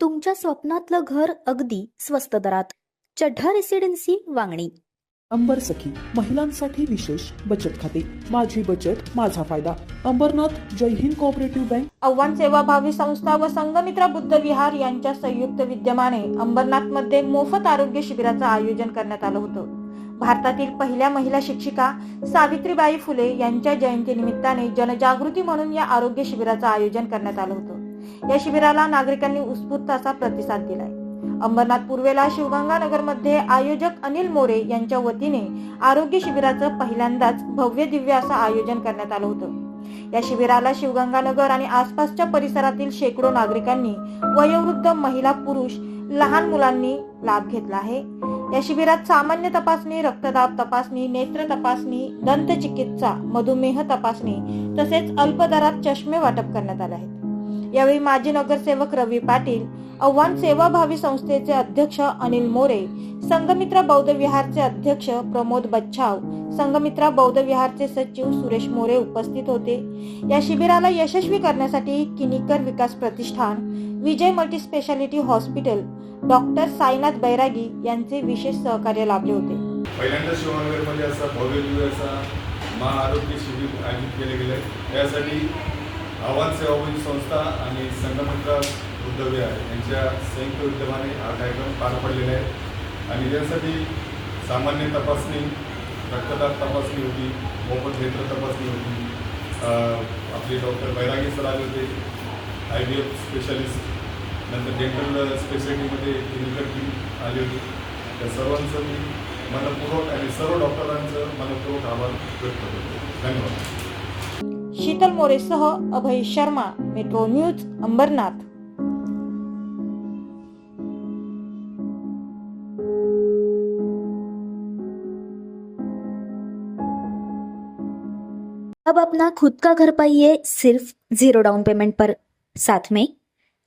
तुमच्या स्वप्नातलं घर अगदी स्वस्त दरात. चढ्ढा रेसिडेन्सी वांगणी. अंबर सखी महिलांसाठी विशेष बचत खाते. माझी बचत माझा फायदा. अंबरनाथ जय हिंद कोऑपरेटिव्ह बँक आव्हान सेवाभावी संस्था व संगमित्रा बुद्ध विहार यांच्या संयुक्त विद्यमाने अंबरनाथमध्ये मोफत आरोग्य शिबिराचं आयोजन करण्यात आलं होतं. भारतातील पहिल्या महिला शिक्षिका सावित्रीबाई फुले यांच्या जयंती निमित्ताने जनजागृती म्हणून या आरोग्य शिबिराचं आयोजन करण्यात आलं होतं. या शिबिराला नागरिकांनी उत्स्फूर्त असा प्रतिसाद दिलाय. अंबरनाथ पूर्वेला शिवगंगानगरमध्ये आयोजक अनिल मोरे यांच्या वतीने आरोग्य शिबिराचं पहिल्यांदाच भव्य दिव्य असं आयोजन करण्यात आलं होतं. या शिबिराला शिवगंगानगर आणि आसपासच्या परिसरातील शेकडो नागरिकांनी वयोवृद्ध महिला पुरुष लहान मुलांनी लाभ घेतला आहे. या शिबिरात सामान्य तपासणी रक्तदाब तपासणी नेत्र तपासणी दंत चिकित्सा मधुमेह तपासणी तसेच अल्प दरात चष्मे वाटप करण्यात आले आहेत. यावेळी माजी नगरसेवक रवी पाटील आव्हान सेवाभावी संस्थेचे अध्यक्ष अनिल मोरे संघमित्रा बौद्ध विहारचे अध्यक्ष प्रमोद बच्छाव संघमित्रा बौद्ध विहारचे सचिव सुरेश मोरे उपस्थित होते. या शिबिराला यशस्वी करण्यासाठी Kinikar Vikas Pratishthan Vijay multi speciality hospital doctor Sainath Bairagi यांचे विशेष सहकार्य लाभले होते. पहिल्यांदा शिवनगरमध्ये असा भव्य दिव्य असा महाआरोग्य शिबिर आयोजित केले गेले. त्यासाठी यासाठी आव्हान सेवाभावी संस्था आणि संगमित्रा बुद्ध यांच्या संयुक्त विद्यमाने हा कार्यक्रम पार पडलेला आहे. आणि यासाठी सामान्य तपासणी रक्तदाब तपासणी होती मोफत नेत्र तपासणी होती. आपले डॉक्टर बैरागी सर आले होते आय डी एफ स्पेशालिस्ट नंतर डेंटल स्पेशालिटीमध्ये क्लिनिकल टीम आली होती. त्या सर्वांचं मी मनपूर्वक आणि सर्व डॉक्टरांचं मनपूर्वक आभार व्यक्त करतो. धन्यवाद. शीतल मोरेसह अभय शर्मा मेट्रो न्यूज अंबरनाथ. अब अपना खुद का घर पाइए सिर्फ जीरो डाउन पेमेंट पर। साथ में